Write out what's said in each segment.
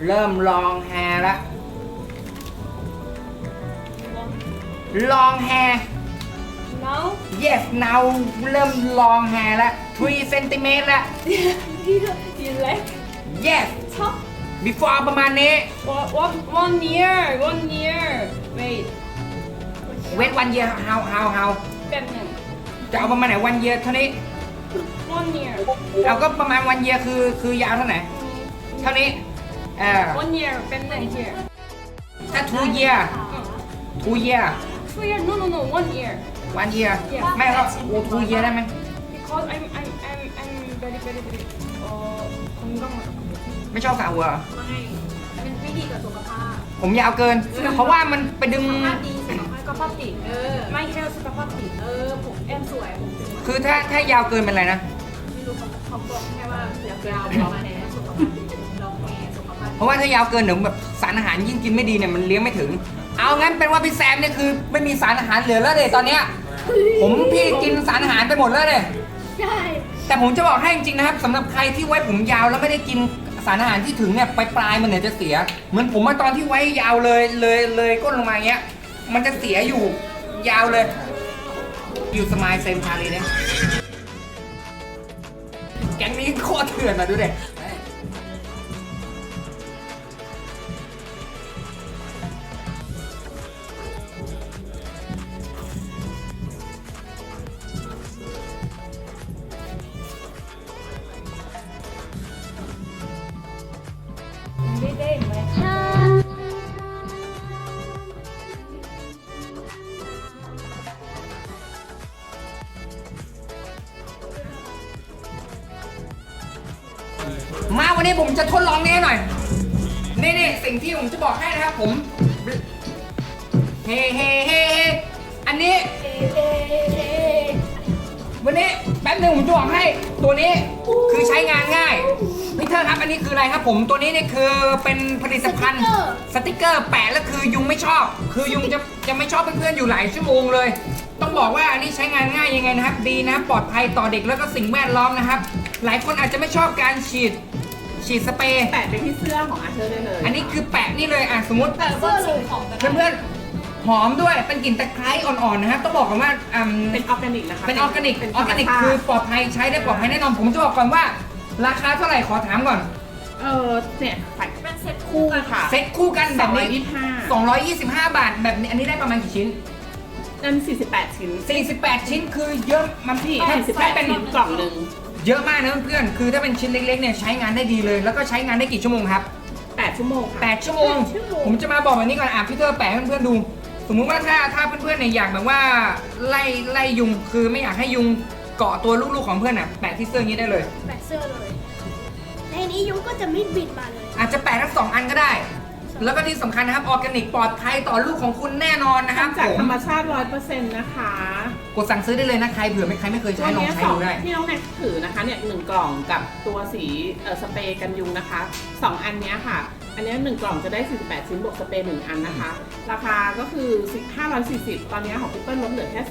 now อะเริ่มลองแฮร์ละลองแฮร์ now yes now เริ่มลองแฮร์ละ3 cm ละ you like yes top before ประมาณนี้ one one one year one year wait wait one year how how how แป๊บหนึงจะเอาประมาณไหน one year เท่านี้ one year เอาก็ประมาณ one year คือคือยาวเท่าไหร่ เท่านี้ เออ one year แป๊บหนึง here ถ้า two year two year two year no no no one year one year Yeah. ไม่ก็โอ้ two year ได้ไหม because I'm I'm I'm I'm very very very 어 건강하다 ไม่ชอบสระหัวเหรอ ไม่มันไม่ดีกับสุขภาพ ผมยาวเกิน เพราะว่ามันไปดึง สุขภาพดีสุขภาพ สุขภาพดี เออ my hair สุขภาพดี เออ ผมแอมสวยผมสวย คือถ้าถ้ายาวเกินเป็นไรนะ ไม่รู้เขาเขาบอกแค่ว่าเสียยาวลองแพ้สุขภาพดี เพราะว่าถ้ายาวเกินเดี๋ยวแบบสารอาหารยิ่งกินไม่ดีเนี่ยมันเลี้ยงไม่ถึง เอางั้นเป็นว่าพี่แซมเนี่ยคือ ไม่มีสารอาหารเหลือแล้วเด็ตอนเนี้ยผมพี่กินสารอาหารไปหมดแล้วเด็ใช่แต่ผมจะบอกให้จริงๆนะครับสำหรับใครที่ไว้ผมยาวแล้วไม่ได้กินสารอาหารที่ถึงเนี่ยปลายปลายๆมันเนี่ยจะเสีย เหมือนผมมาตอนที่ไว้ยาวเลยเลยเลยก้นลงมาอย่างเงี้ย มันจะเสียอยู่ยาวเลย อยู่สมายเซมพาลยเนี่ยแก๊งนี้โคตรเถื่อนมาดูเด็ นี่นี่สิ่งที่ผมจะบอกให้นะครับผม เฮ้เฮ้เฮ้เฮ้อันนี้ วันนี้แป๊บหนึงผมจะบอกให้ ตัวนี้คือใช้งานง่ายพี่เธอครับ อันนี้คืออะไรครับผม ตัวนี้เนี่ยคือเป็นผลิตภัณฑ์สติกเกอร์แปะแล้วคือยุงไม่ชอบ คือยุงจะจะไม่ชอบเพื่อนๆอยู่หลายชั่วโมงเลย ต้องบอกว่าอันนี้ใช้งานง่ายยังไงนะครับ ดีนะปลอดภัยต่อเด็กแล้วก็สิ่งแวดล้อมนะครับ หลายคนอาจจะไม่ชอบการฉีด ฉีดสเปรย์แปะไปที่เสื้อของอาเธอร์ได้เลยอันนี้คือแปะนี่เลยอะสมมติ แต่ว่าสิ่งของแบบเพื่อนๆหอมด้วยเป็นกลิ่นตะไคร้อ่อนๆนะครับต้องบอกกันว่าอืมเป็นออร์แกนิกนะคะเป็นออร์แกนิกเป็นออร์แกนิกธรรมชาติคือปลอดภัยใช้ได้ปลอดภัยแน่นอนผมจะบอกก่อนว่า ราคาเท่าไหร่ขอถามก่อน เออเนี่ยใส่เป็นเซ็ตคู่ค่ะเซ็ตคู่กันสแบองบร้อยนี้ยี่สิบห้า225 บาทแบบนี้อันนี้ได้ประมาณกี่ชิ้นนั่นสี่สิบแปดชิ้น 48 ชิ้นคือเยอะมันพี่ถ้าสี่สิบแปถ้าดเป็นชิ้นกล่องหนึ่ง เยอะมากนะเพื่อนๆคือถ้าเป็นชิ้นเล็กๆเนี่ยใช้งานได้ดีเลย แล้วก็ใช้งานได้กี่ชั่วโมงครับแปดชั่วโมงค่ะ8ชั่วโมง ผมจะมาบอกแบบนี้ก่อนอะพี่เธอแปะให้เพื่อนๆดู สมมุติว่าถ้าถ้าเพื่อนๆเนี่ยอยากแบบว่าไล่ไล่ยุงคือไม่อยากให้ยุงเกาะตัวลูกๆของเพื่อนอะแปะที่เสื้ออย่างนี้ได้เลย แปะเสื้อเลย ในนี้ยุงก็จะไม่บินมาเลย อาจจะแปะทั้งสองอันก็ได้ แล้วก็ที่สำคัญนะครับออร์แกนิกปลอดภัยต่อลูกของคุณแน่นอนนะครับทำจากผมธรรมชาติร้อยเปอร์เซ็นต์นะคะกดสั่งซื้อได้เลยนะใครเผื่อไม่ใครไม่เคยใช้ตัวลองเนี้ยใช้สองดูได้ ที่น้องแน็กถือนะคะเนี่ยหนึ่งกล่องกับตัวสีเอ่อสเปรย์กันยุงนะคะสองอันเนี้ยค่ะ อันเนี้ยหนึ่งกล่องจะได้ 48 ชิ้นบวกสเปรย์หนึ่งอันนะคะ ราคาก็คือ540 ตอนเนี้ยของพี่เปิ้ลลดเหลือแค่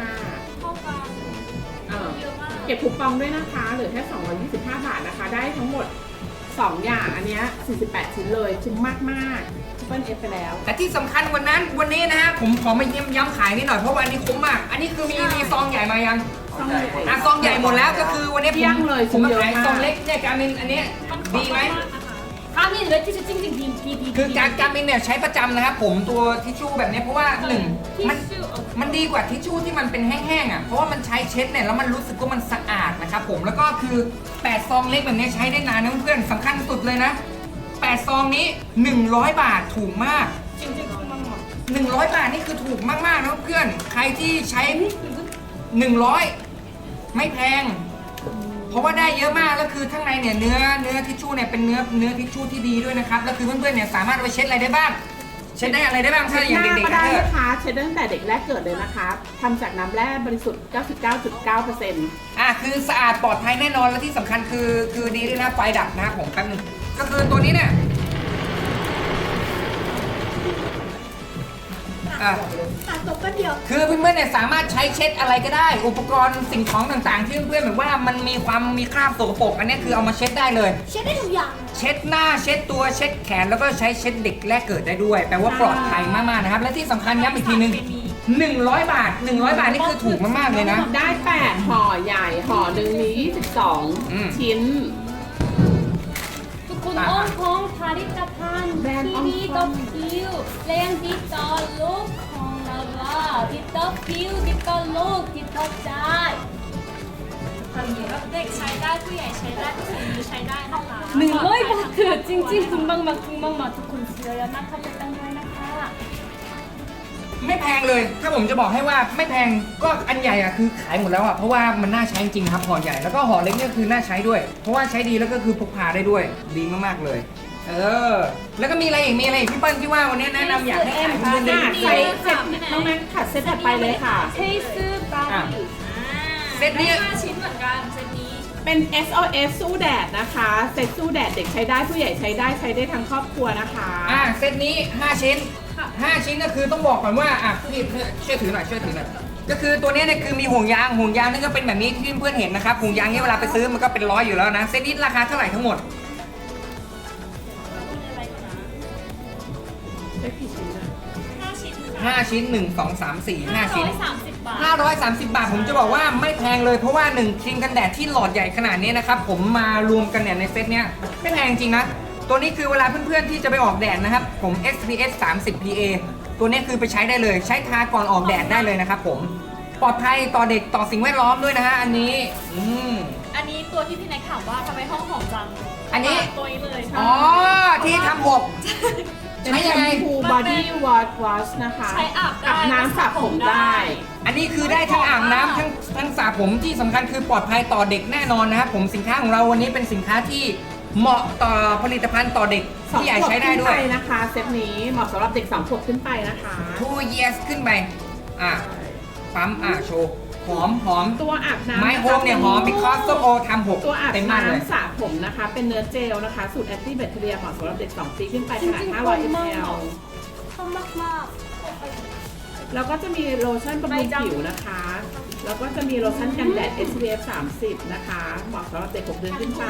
225เข้ากันเออเยอะมากเก็บคูปองด้วยนะคะเหลือแค่ 225 บาทนะคะ ได้ทั้งหมด 2 อย่างอันเนี้ย48 ชิ้นเลยคุ้มมากมากๆพี่เปิ้ลเอฟไปแล้ว แต่ที่สำคัญกวันนั้นวันนี้นะฮะผมขอมาย้ำย้ำขายนิดหน่อยเพราะว่าอันนี้คุ้มมาก อันนี้คือมีมีซองใหญ่มายังต้องเลย อะซองใหญ่หมดแล้วก็คือวันนี้ผมเที่ยงเลยผมมาเยอะขายมาก ซองเล็กเนี่ยการมินอันนี้ดีไหมกามินเลยที่จะจริงจริงพีพีพีคือการการมินเนี่ยใช้ประจำนะครับผมตัวทิชชู่แบบนี้เพราะว่าหนึ่งมัน มันดีกว่าทิชชู่ที่มันเป็นแห้งๆอะ เพราะว่ามันใช้เช็ดเนี่ยแล้วมันรู้สึกว่ามันสะอาด นะครับผมแล้วก็คือ 8 ซองเล็กแบบนี้ใช้ได้นานนะเพื่อนๆสำคัญสุดเลยนะ 8 ซองนี้ 100 บาทถูกมาก จริงจริงคุณมังหมด100 บาทนี่คือถูกมากๆนะเพื่อนใครที่ใช้ 100 ไม่แพง เพราะว่าได้เยอะมากแล้วคือข้างในเนี่ยเนื้อเนื้อทิชชู่เนี่ยเป็นเนื้อเนื้อทิชชู่ที่ดีด้วยนะครับแล้วคือเพื่อนๆเนี่ยสามารถเอาไปเช็ดอะไรได้บ้าง เช็ดได้อะไรได้บ้างถ้าอย่างหน้าเด็กก็ๆได้นะเธอนะคะเช็ดตั้งแต่เด็กแรกเกิดเลยนะคะทำจากน้ำแร่บริสุทธิ์ 99.9%อะคือสะอาดปลอดภัยแน่นอนและที่สำคัญคือคือดีด้วยนะไฟดับนะครับผมแป๊บนึงก็คือตัวนี้เนี่ย อะ ขาดตกก็เดียว คือเพื่อนๆเนี่ยสามารถใช้เช็ดอะไรก็ได้ อุปกรณ์สิ่งของต่างๆ ที่เพื่อนๆแบบว่ามันมีความมีคราบสกปรกอันนี้คือเอามาเช็ดได้เลย เช็ดได้ทุกอย่าง เช็ดหน้าเช็ดตัวเช็ดแขนแล้วก็ใช้เช็ดเด็กแรกเกิดได้ด้วยแปลว่าปลอดภัยมากๆนะครับ และที่สำคัญย้ำอีกทีนึง100 บาท 100 บาทนี่คือถูกมากๆเลยนะ ได้ 8 ห่อใหญ่ ห่อหนึ่งมีอืม 22 ชิ้น ทุกคนอ่าอ้อมของผลิตภัณฑ์แบรนด์ที่มีอ้อมต่อ ผิวแรงที่ต่อโลกของเราว่าที่ต่อผิวที่ต่อโลกที่ต่อใจเด็กใช้ได้ผู้ใหญ่ใช้ได้ผู้สูงอายุใช้ได้นะคะหนึ่งร้อยบาทเถิดจริงๆคุณบางมาคุณบางมาทุกคนเชื่อแล้วนะคะไม่ต้องน้อยนะคะ ไม่แพงเลย ถ้าผมจะบอกให้ว่าไม่แพงก็อันใหญ่อะคือขายหมดแล้วอะเพราะว่ามันน่าใช้จริงๆครับห่อใหญ่แล้วก็ห่อเล็กเนี่ยคือน่าใช้ด้วย เพราะว่าใช้ดีแล้วก็คือพกพาได้ด้วย ดีมากๆเลย เออ แล้วก็มีอะไรอีกมีอะไรอีกพี่เปิ้ลที่ว่าวันนี้แนะนำอยากให้ขายเพื่อนๆได้อะดีใส่เซ็ตน้องแม็กขัดเซ็ตถัดไปเลยค่ะ เทสบาอะร์เซตนี้ห้าชิ้นเหมือนกันเซตนี้ เป็น SOS สู้แดดนะคะ เซ็ตสู้แดดเด็กใช้ได้ผู้ใหญ่ใช้ได้ใช้ได้ทั้งครอบครัวนะคะ อะเซตนี้ 5 ชิ้น 5 ชิ้นก็คือต้องบอกก่อนว่าอะพี่เพื่อนช่วยถือหน่อยช่วยถือหน่อยก็คือตัวเนี้ยเนี่ยคือมีห่วงยางห่วงยางนี่ก็เป็นแบบนี้ที่เพื่อนๆเห็นนะครับห่วงยางนี่เวลาไปซื้อมันก็เป็นร้อยอยู่แล้วนะเซตนี้ราคาเท่าไหร่ทั้งหมดได้ 5ชิ้นค่ะ5ชิ้น 1 2 3 4 5 ชิ้น 530 บาท 530 บาทผมจะบอกว่าไม่แพงเลยเพราะว่า 1 ครีมกันแดดที่หลอดใหญ่ขนาดนี้นะครับ ผมมารวมกันเนี่ยในเซตเนี้ยไม่แพงจริงนะ ตัวนี้คือเวลาเพื่อนๆที่จะไปออกแดดนะครับ ผม SPF 30 PA ตัวนี้คือไปใช้ได้เลยใช้ทาก่อนออกแดดได้เลยนะครับผมปลอดภัยต่อเด็กต่อสิ่งแวดล้อมด้วยนะฮะอันนี้อืมอันนี้ตัวที่พี่แน็กถามว่าทำไมห้องหอมจังอันนี้ตัวนี้เลยค่ะอ๋อที่ทำหกเป็น ใช้แชยังมไง พูบอดี้วอชวอชนะคะใช้อาบได้อาบน้ำสระผมได้ อันนี้คือได้ทั้งอาบน้ำทั้งทั้งสระผมที่สำคัญคือปลอดภัยต่อเด็กแน่นอนนะครับผมสินค้าของเราวันนี้เป็นสินค้าที่เหมาะต่อผลิตภัณฑ์ต่อเด็กสองที่ใหญ่ขวบใช้ได้ขึ้นด้วไปย นะคะ เซตนี้เหมาะสำหรับเด็กสองขวบขึ้นไปนะคะ two years ขึ้นไปอะปั๊มอะโชว์ หอมหอมตัวอาบน้ำไม้ะคะโฮมเนี่ยหอม because ส้มโอทำหกตัวอาบเต็มมากเลยน้ำสระผมนะคะ เป็นเนื้อเจลนะคะ สูตรแอนตี้แบคทีเรียเหมาะสำหรับเด็ก 2 ปีขึ้นไปขนาด 500 ml ชอบมากแล้วก็จะมีโลชั่นบำรุงผิวนะคะ แล้วก็จะมีโลชั่นกันแดด SPF 30 นะคะ เหมาะสำหรับเด็ก 6 เดือนขึ้นไป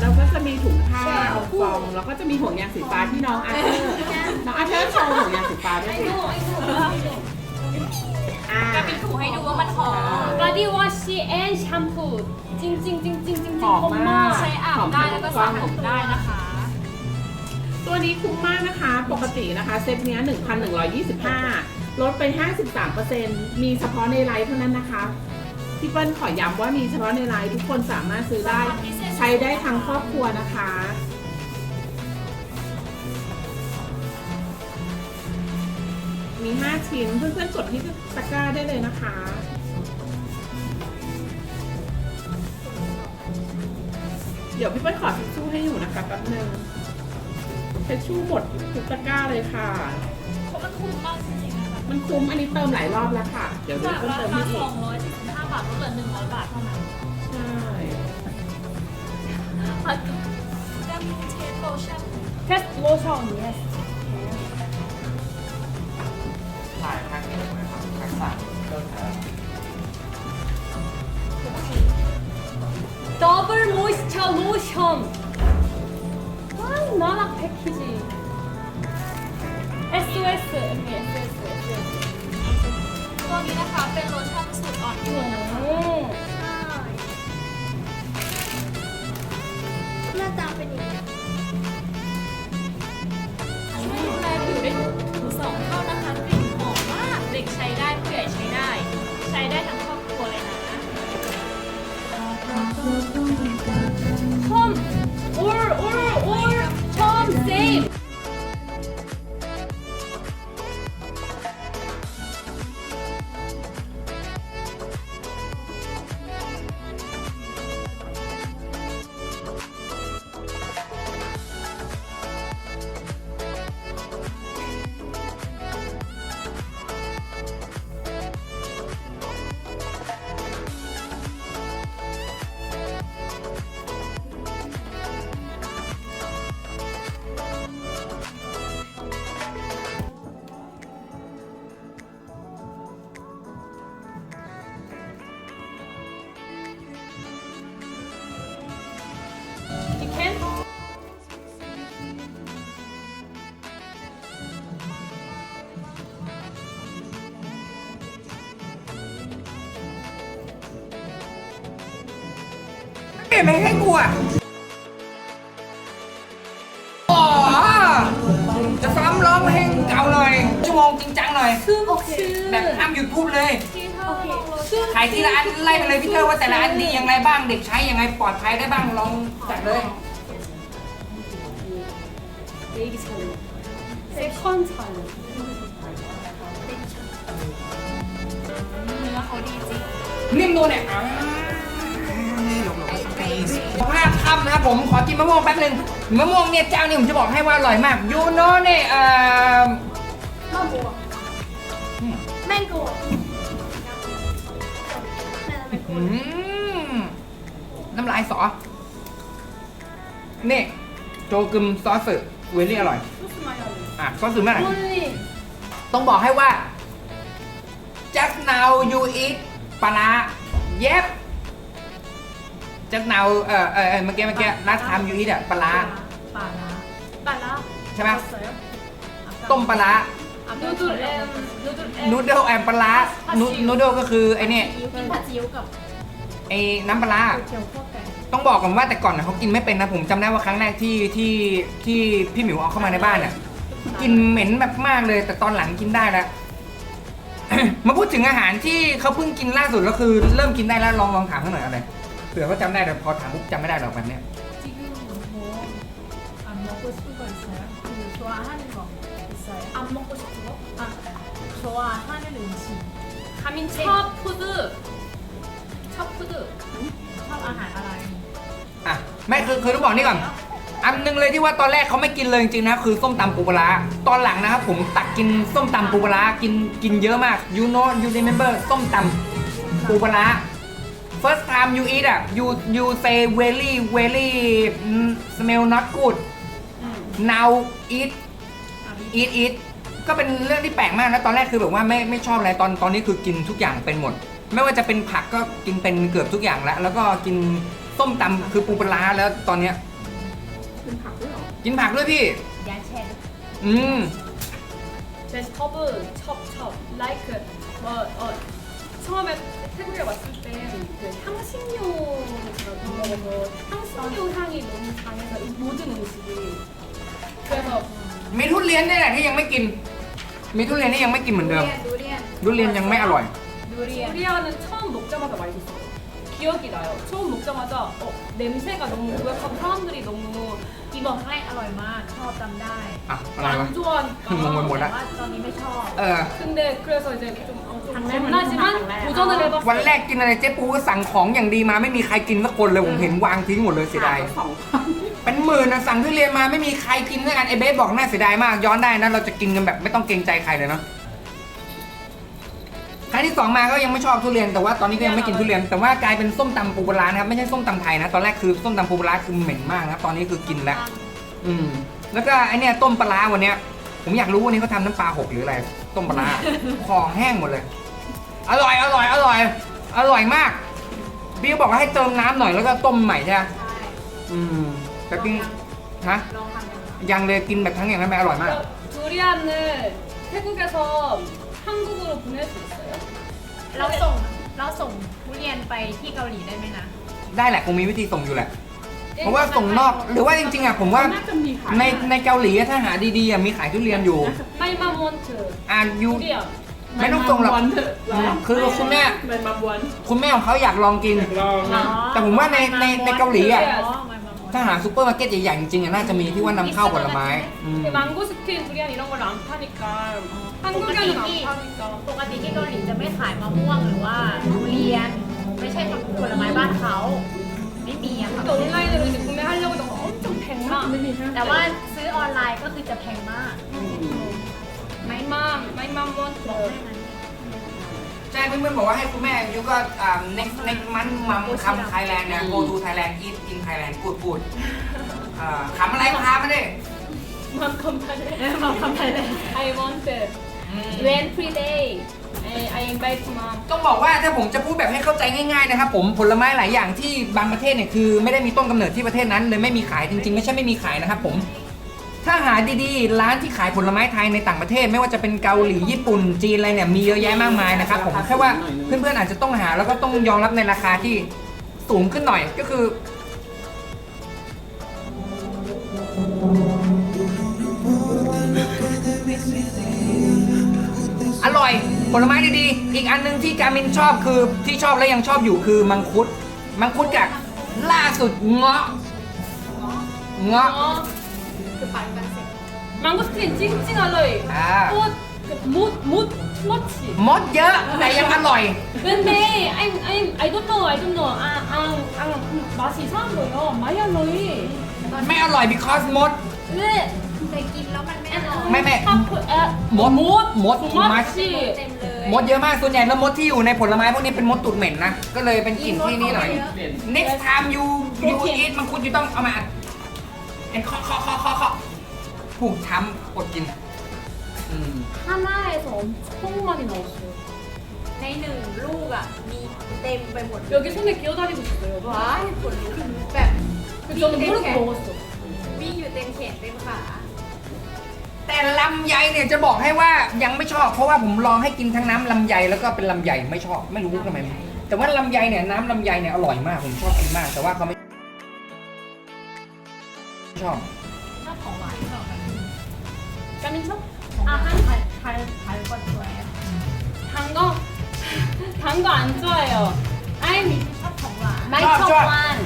แล้วก็จะมีถุงผ้าเอาฟอง แล้วก็จะมีห่วงยางสีฟ้าที่น้องอาร์เธอร์น้องอาร์เธอร์โชว์ห่วงยางสีฟ้าด้วย สิอ่าจะมีถูให้ดูว่ามันหอมบอดี้วอชชีแอนแชมพูจริงจริงจริงจริงจริงหอมมาก ใช้อาบได้แล้วก็สระผมได้นะคะ ตัวนี้คุ้มมากนะคะ ปกตินะคะเซตเนี้ย1,125 ลดไป 53%มีเฉพาะในไลฟ์เท่านั้นนะคะ พี่เปิ้ลขอย้ำว่ามีเฉพาะในไลฟ์ทุกคนสามารถซื้อได้ ใช้ได้ทั้งครอบครัวนะคะ มี 5 ชิ้น เพื่อนๆกดที่ตะกร้าได้เลยนะคะ เดี๋ยวพี่เปิ้ลขอทิชชู่ให้อยู่นะคะแป๊บนึงทิชชู่หมดทุกตะกร้าเลยค่ะ เพราะมันคุ้มมากจริงๆนะคะมันคุ้มอันนี้เติมหลายรอบแล้วค่ะ เดี๋ยวจาเดี๋ยวกเพิ่มราเติมคาให้อีก245บาทลดเหลือ100 บาทเท่านั้นใช่แดมเทสโลชั่นเทสโลชั่น yes ถ่ายทางนี้นะครับทางสามเริ่มถ่าย 더블 모이스처 로션 와 나락 패키지 SOS 여기 SOS SOS ตัวนี้นะคะเป็นโลชั่นสูตรอ่อนโยนนะคะ 오 ๆหน้าตาเป็นอย่างนี้ ้ ลี่ยนเพลงให้กูอ่ะอ๋อจะซ้อมร้องเพลงเก่าหน่อย ชั่วโมงจริงจังหน่อย โอเค แบบห้ามหยุดพูดเลย โอเค ขายทีละอันไล่ไปเลยพี่เตอร์ว่าแต่ละอันดียังไงบ้าง เด็กใช้ยังไงปลอดภัยได้บ้างลองจัดเลย 세컨 찰로 เนื้อเขาดีจริง นิ่มนูนเนี่ยอ่า ำนะครับผมขอกินมะม่วงแป๊บหนึงมะม่วงเนี่ยเจ้านี่ผมจะบอกให้ว่าอร่อยมากยูโน่เนี่ยเอ่อมะม่วงแมงโก้อืมน้ำลายสอนี่โจกึมซอสสึเวลี่อร่อยอะซอสสึมาก홀리ต้องบอกให้ว่า just now you eat ปลาร้า yep จะเนาเออเออเอเมื่อกี้เมื่อกี้ลาสทำยูอิทอะปลาร้าปลาล่าใช่ไหมต้มปลาร้านูดเดิลแอมปลาร้านูนูดเดิลก็คือไอ้นี่กินผัดซีอิ๊วกับไอ้น้ำปลาร้าต้องบอกก่อนว่าแต่ก่อนนะเขากินไม่เป็นนะผมจำได้ว่าครั้งแรกที่ที่ที่พี่หมิวเอาเข้ามาในบ้านเนี่ยกินเหม็นแบบมากเลย แต่ตอนหลังกินได้แล้ว มาพูดถึงอาหารที่เขาเพิ่งกินล่าสุดแล้วคือ เริ่มกินได้แล้วลองลองถามเขาหน่อยอะไร ผื่อเขาจำได้แต่พอถามปุ๊บจำไม่ได้หรอกแบบเนี้ย 지금 뭐 안 먹고 싶은 거 있어요? 그 좋아하는 거 있어요? 안 먹고 싶은 거? 아, 좋아하는 음식 가민 첫 푸드 첫 푸드ชอบอาหารอะไร อ่ะไม่คือคือต้องบอกนี่ก่อน อันหนึงเลยที่ว่าตอนแรกเขาไม่กินเลยจริงๆนะคือส้มตำปูปลาร้าตอนหลังนะครับผมตักกินส้มตำปูปลาร้ากินกินเยอะมาก you know you remember ส้มตำปูปลาร้า first time you eat อะ you you say very very smell not good now eat eat eat ก็เป็นเรื่องที่แปลกมากนะ ตอนแรกคือแบบว่าไม่ไม่ชอบอะไร ตอนตอนนี้คือกินทุกอย่างเป็นหมด ไม่ว่าจะเป็นผักก็กินเป็นเกือบทุกอย่างแล้ว แล้วก็กินส้มตำคือปูปลาร้าแล้วตอนเนี้ยกินผักด้วยเหรอ กินผักด้วยพี่ยาแช่อืม just cover chop chop like เออเออ 처음에 태국에 왔을 때 그 향신료 제가 먹어서 향신료 향이 너무 강해서 이 모든 음식이 그래서 มีทุเรียนนี่แหละที่ยังไม่กิน มีทุเรียนที่ยังไม่กินเหมือนเดิม ดูเรียน ทุเรียนยังไม่อร่อย 두리안은 처음 먹자마자 맛있었어요. 기억이 나요. 처음 먹자마자 어, 냄새가 너무 고약하고 사람들이 너무 กีบอกครั้งแรกอร่อยมาก ชอบจำได้ อ่ะอะไรวะ 안 좋아하니까. งงไปหมดละ แต่ว่าตอนนี้ไม่ชอบ เออ 근데 그래서 이제 좀, 어, 좀 장난은 겁나지만 장난. 도전을 해봤어요. วันแรกกินอะไรเจ๊ปูก็สั่งของอย่างดีมาไม่มีใครกินสักคนเลยผมเห็นวางทิ้งหมดเลยเสียดาย ถมมสองพัน เป็นหมื่นนะสั่งทุเรียนมาไม่มีใครกินด้วยกันไอเบสบอกน่าเสียดายมาก ย้อนได้นะเราจะกินกันแบบไม่ต้องเกรงใจใครเลยเนาะครั้งที่ สองมาก็ยังไม่ชอบทุเรียนแต่ว่าตอนนี้ก็ยังไม่กินทุเรียน แต่ว่ากลายเป็นส้มตำปูปลาร้านะครับไม่ใช่ส้มตำไทยนะตอนแรกคือส้มตำปูปลาร้าคือเหม็นมากนะครับตอนนี้คือกินแล้ว อืม แล้วก็ไอเนี่ยต้มปลาร้าวันเนี้ย ผมอยากรู้วันนี้เขาทำน้ำปลาหกหรืออะไร ต้มปลาร้า คอแห้งหมดเลย อร่อยอร่อยอร่อย อร่อยมากพี่ก็บอกว่าให้เติมน้ำหน่อยแล้วก็ต้มใหม่ใช่ไหมอืมแต่กินฮะยังเลยกินแบบทั้งอย่างนั้นไม่อร่อยมาก 두리안을 태국에서 한국으로 보낼 수 있어요? เราส่งเราส่งทุเรียนไปที่เกาหลีได้ไหมนะ ได้แหละคงมีวิธีส่งอยู่แหละ เพราะว่าส่งนอกหรือว่าจริงๆอ่ะผมว่า น่าจะมีขาย ในในเกาหลีอะถ้าหาดีๆอะมีขายทุเรียนอยู่ 하이만 원트 อ่านยู 두리안 ไม่ต้องส่งหรอก วันเถอะเหรอ คือคุณแม่ เป็นมาบวน คุณแม่ของเขาอยากลองกิน ลองนะ แต่ผมว่าในในในเกาหลีอ่ะ 어, ไม่มาหมด ถ้าหาซูเปอร์มาร์เก็ตใหญ่ๆจริงๆอะน่าจะมีที่ว่านำเข้าผลไม้อืม 그 망고스틴 두리안 이런 걸 안 파니까 한국에는 안 파니까 ปกติที่เกาหลีจะไม่ขายมะม่วงหรือว่าทุเรียน ไม่ใช่ผลไม้บ้านเขา ไม่มีอะค่ะ 근데 온라인으로 이제 구매하려고 해도 엄청 백만 ไม่มีห้า แต่ว่าซื้อออนไลน์ก็คือจะแพงมาก 마이맘 마이맘 원트 ใช่เพื่อนๆบอกว่าให้คุณแม่ยูก็อ่า next next month มัมคำไทยแลนด์เนี่ย go to Thailand eat in Thailand good good อ่าขำอะไรพามาดิ มัมคอมพาเลเอมาทำไทยแนด์ I wanted อืม rent free day I I invite mom ต้องบอกว่าถ้าผมจะพูดแบบให้เข้าใจง่ายๆนะครับผมผลไม้หลายอย่างที่บางประเทศเนี่ยคือไม่ได้มีต้นกำเนิดที่ประเทศนั้นเลยไม่มีขายจริงๆ ไม่ใช่ไม่มีขายนะครับผม ถ้าหาดีๆ ร้านที่ขายผลไม้ไทยในต่างประเทศ ไม่ว่าจะเป็นเกาหลีญี่ปุ่นจีนอะไรเนี่ยมีเยอะแยะมากมายนะครับผมแค่ว่าเพื่อนๆอาจจะต้องหาแล้วก็ต้องยอมรับในราคาที่สูงขึ้นหน่อยก็คือ อร่อย ผลไม้ดีๆ อีกอันหนึงที่กามินชอบคือที่ชอบและยังชอบอยู่คือมังคุด มังคุดกับล่าสุดเงาะ เงาะมังคุดสต 어, 그 빨간 색. 망고스틴 찡찡อร่.อยอ่ 치. มุดมุดมดฉมดเยอะแต่ยังอร่อย 근데 I'm I'm I don't know I don't know. 아아าสี이상한 거예 요. ยเนาะ.ไม่อร่อยไม่อร่อย because มด ต่กินแล้วมันไม่อร่อย ไม่ไม่ 하프 아 มด มด too much 투머치 เต็มเลย มดเยอะมาก ส่วนใหญ่แล้วมดที่อยู่ในผลไม้พวกนี้เป็นมดตูดเหม็นนะ ก็เลยเป็นกลิ่นที่นี่หน่อย เปลี่ยน next time you you eat มังคุด you ต้องเอามาเอ็นเคาะเคาะเคาะเคาะเคาะผูกช้ำกดกินอืม 하나에서 엄청 많이 나왔어요 ในหนึ่งลูกอ่ะ มีเต็มไปหมดเลย 여기 손에 끼어다니고 있어요 ว้ายขนลุกแบบ 그 저는 모르고 먹었어 วิ่งอยู่เต็มแขนเต็มขา แต่ลำไยเนี่ยจะบอกให้ว่ายังไม่ชอบ เพราะว่าผมลองให้กินทั้งน้ำลำไยแล้วก็เป็นลำไยไม่ชอบไม่รู้ทำไม แต่ว่าลำไยเนี่ยน้ำลำไยเนี่ยอร่อยมากผมชอบกินมาก แต่ว่าเขาไม่ชอบชอบของหวานชอบกันชอบอาหารไทยไทยไทยก็สวยทั้งก็ทั้งก็อันจ้อยอะไอ้ชอบของหวานไม่ชอบหวาน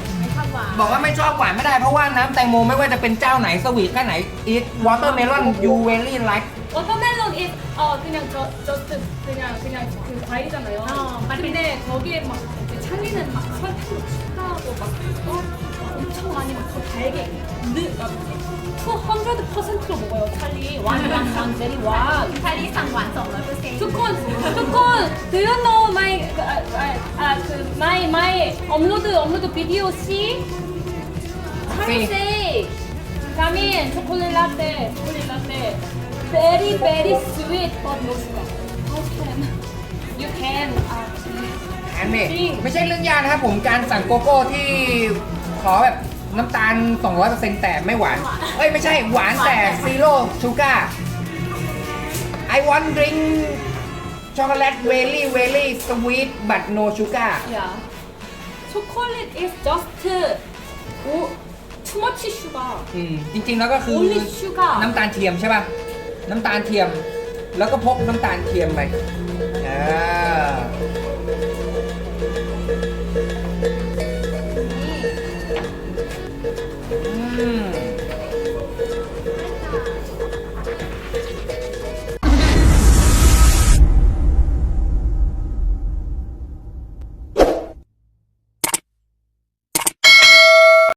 บอกว่าไม่ชอบหวานไม่ได้เพราะว่าน้ำแตงโมไม่ว่าจะเป็นเจ้าไหนสวีทแค่ไหน eat watermelon you very like 워터멜론 is 어 그냥 저 저스트 그냥 그냥 그 과일이잖아요. 어, 맞아. 근데 거기에 막 이제 찰리는 막 설탕도 추가하고 막 어, 엄청 많이 막더 달게 느200%로 먹어요 찰리 완완완 베리 완 ไทยนี่สั่งหวาน200% 두콘 두콘 do you know my 아그 my my 업로드 업로드 비디오 C 찰리 세이 가민 초콜릿 라떼 초콜릿 라떼 very very sweet but no sugar how can you can 아 อันนี้ จริง ไม่ใช่เรื่องยากนะครับผมการสั่งโกโก้ที่ ขอแบบน้ำตาล 200%แต่ไม่หวาน เอ้ย ไม่ใช่หวานแต่ zero sugar I want drink chocolate very very sweet but no sugar yeah chocolate is just oh, too much sugar อืมจริงๆแล้วก็คือ only sugar น้ำตาลเทียมใช่ป่ะ น้ำตาลเทียม แล้วก็พกน้ำตาลเทียมไปอ่า